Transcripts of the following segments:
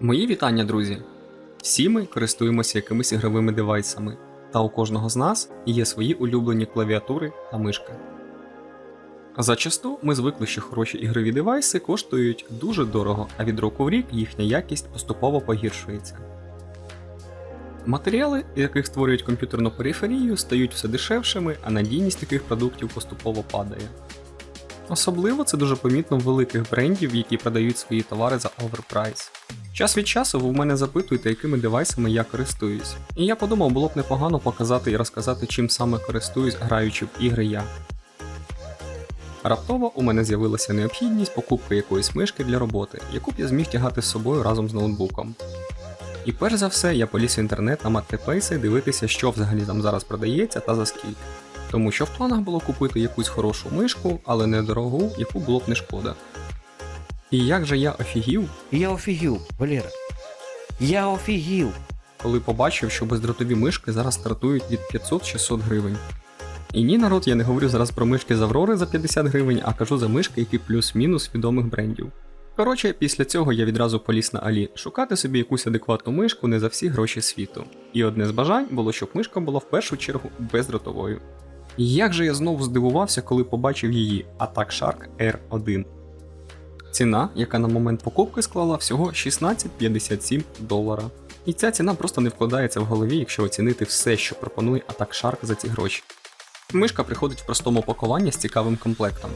Мої вітання, друзі! Всі ми користуємося якимись ігровими девайсами, та у кожного з нас є свої улюблені клавіатури та мишка. Зачасту ми звикли, що хороші ігрові девайси коштують дуже дорого, а від року в рік їхня якість поступово погіршується. Матеріали, яких створюють комп'ютерну периферію, стають все дешевшими, а надійність таких продуктів поступово падає. Особливо це дуже помітно в великих брендів, які продають свої товари за оверпрайс. Час від часу ви в мене запитуєте, якими девайсами я користуюсь. І я подумав, було б непогано показати і розказати, чим саме користуюсь, граючи в ігри я. Раптово у мене з'явилася необхідність покупки якоїсь мишки для роботи, яку б я зміг тягати з собою разом з ноутбуком. І перш за все я поліз в інтернет на маркетплейси дивитися, що взагалі там зараз продається та за скільки. Тому що в планах було купити якусь хорошу мишку, але не дорогу, яку було б не шкода. І як же я офігів, Я офігів, Валера. Я офігів. коли побачив, що бездротові мишки зараз стартують від 500-600 гривень. І ні, народ, я не говорю зараз про мишки з Аврори за 50 гривень, а кажу за мишки, які плюс-мінус відомих брендів. Коротше, після цього я відразу поліз на Алі шукати собі якусь адекватну мишку не за всі гроші світу. І одне з бажань було, щоб мишка була в першу чергу бездротовою. І як же я знову здивувався, коли побачив її Attack Shark R1. Ціна, яка на момент покупки склала всього 16,57 долара. І ця ціна просто не вкладається в голові, якщо оцінити все, що пропонує Attack Shark за ці гроші. Мишка приходить в простому пакуванні з цікавим комплектом.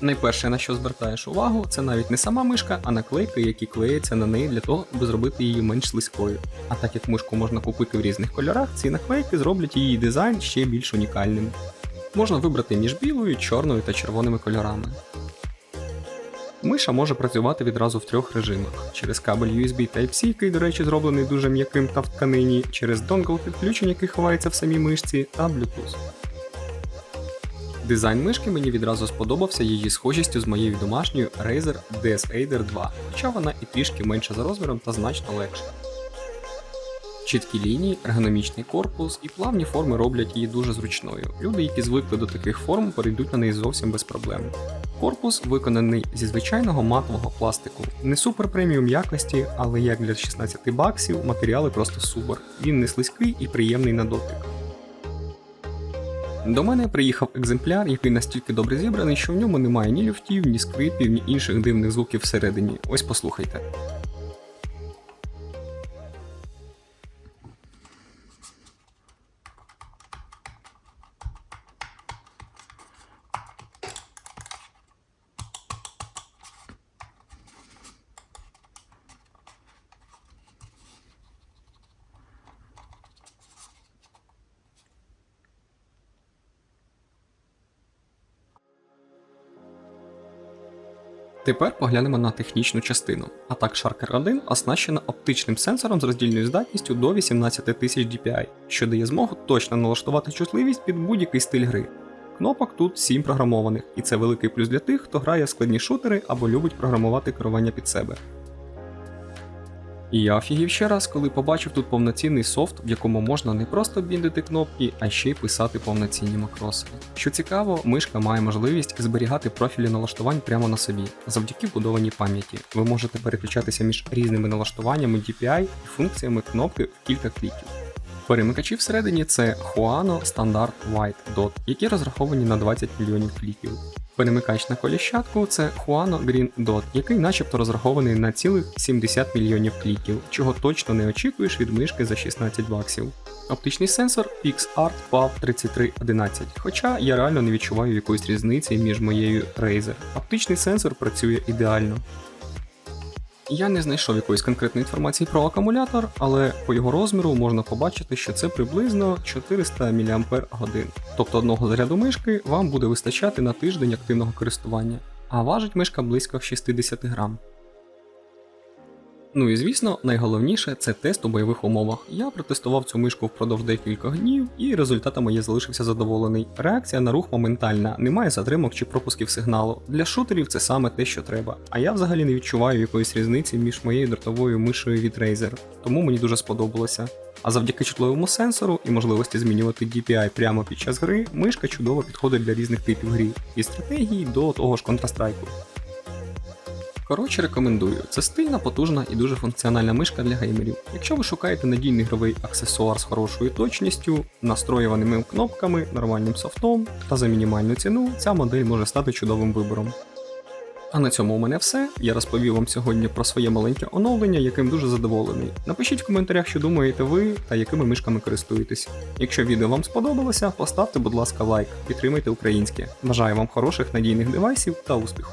Найперше, на що звертаєш увагу, це навіть не сама мишка, а наклейки, які клеяться на неї для того, аби зробити її менш слизькою. А так як мишку можна купити в різних кольорах, ці наклейки зроблять її дизайн ще більш унікальним. Можна вибрати між білою, чорною та червоними кольорами. Миша може працювати відразу в трьох режимах: через кабель USB Type-C, який, до речі, зроблений дуже м'яким та в тканині, через донгл підключень, який ховається в самій мишці, та Bluetooth. Дизайн мишки мені відразу сподобався її схожістю з моєю домашньою Razer DS Aider 2, хоча вона і трішки менша за розміром та значно легша. Чіткі лінії, ергономічний корпус і плавні форми роблять її дуже зручною. Люди, які звикли до таких форм, перейдуть на неї зовсім без проблем. Корпус виконаний зі звичайного матового пластику. Не супер преміум якості, але як для 16 баксів, матеріали просто супер. Він не слизький і приємний на дотик. До мене приїхав екземпляр, який настільки добре зібраний, що в ньому немає ні люфтів, ні скрипів, ні інших дивних звуків всередині. Ось послухайте. Тепер поглянемо на технічну частину. Атак Sharker 1 оснащена оптичним сенсором з роздільною здатністю до 18 тисяч DPI, що дає змогу точно налаштувати чутливість під будь-який стиль гри. Кнопок тут 7 програмованих, і це великий плюс для тих, хто грає складні шутери або любить програмувати керування під себе. І я офігів ще раз, коли побачив тут повноцінний софт, в якому можна не просто біндити кнопки, а ще й писати повноцінні макроси. Що цікаво, мишка має можливість зберігати профілі налаштувань прямо на собі, завдяки вбудованій пам'яті. Ви можете переключатися між різними налаштуваннями DPI і функціями кнопки в кілька кліків. Перемикачі всередині це Huano Standard White Dot, які розраховані на 20 мільйонів кліків. Перемикач на коліщатку це Huano Green Dot, який начебто розрахований на цілих 70 мільйонів кліків, чого точно не очікуєш від мишки за 16 баксів. Оптичний сенсор PixArt PAV 3311, хоча я реально не відчуваю якоїсь різниці між моєю Razer. Оптичний сенсор працює ідеально. Я не знайшов якоїсь конкретної інформації про акумулятор, але по його розміру можна побачити, що це приблизно 400 мАч. Тобто одного заряду мишки вам буде вистачати на тиждень активного користування, а важить мишка близько 60 грам. Ну і звісно, найголовніше це тест у бойових умовах. Я протестував цю мишку впродовж декількох днів, і результатами я залишився задоволений. Реакція на рух моментальна, немає затримок чи пропусків сигналу. Для шутерів це саме те, що треба. А я взагалі не відчуваю якоїсь різниці між моєю дротовою мишею від Razer, тому мені дуже сподобалося. А завдяки чутливому сенсору і можливості змінювати DPI прямо під час гри, мишка чудово підходить для різних типів грі, від стратегії до того ж Counter-Strike. Коротше, рекомендую. Це стильна, потужна і дуже функціональна мишка для геймерів. Якщо ви шукаєте надійний ігровий аксесуар з хорошою точністю, настроюваними кнопками, нормальним софтом та за мінімальну ціну, ця модель може стати чудовим вибором. А на цьому у мене все. Я розповів вам сьогодні про своє маленьке оновлення, яким дуже задоволений. Напишіть в коментарях, що думаєте ви та якими мишками користуєтесь. Якщо відео вам сподобалося, поставте, будь ласка, лайк, підтримайте українське. Бажаю вам хороших надійних девайсів та успіху.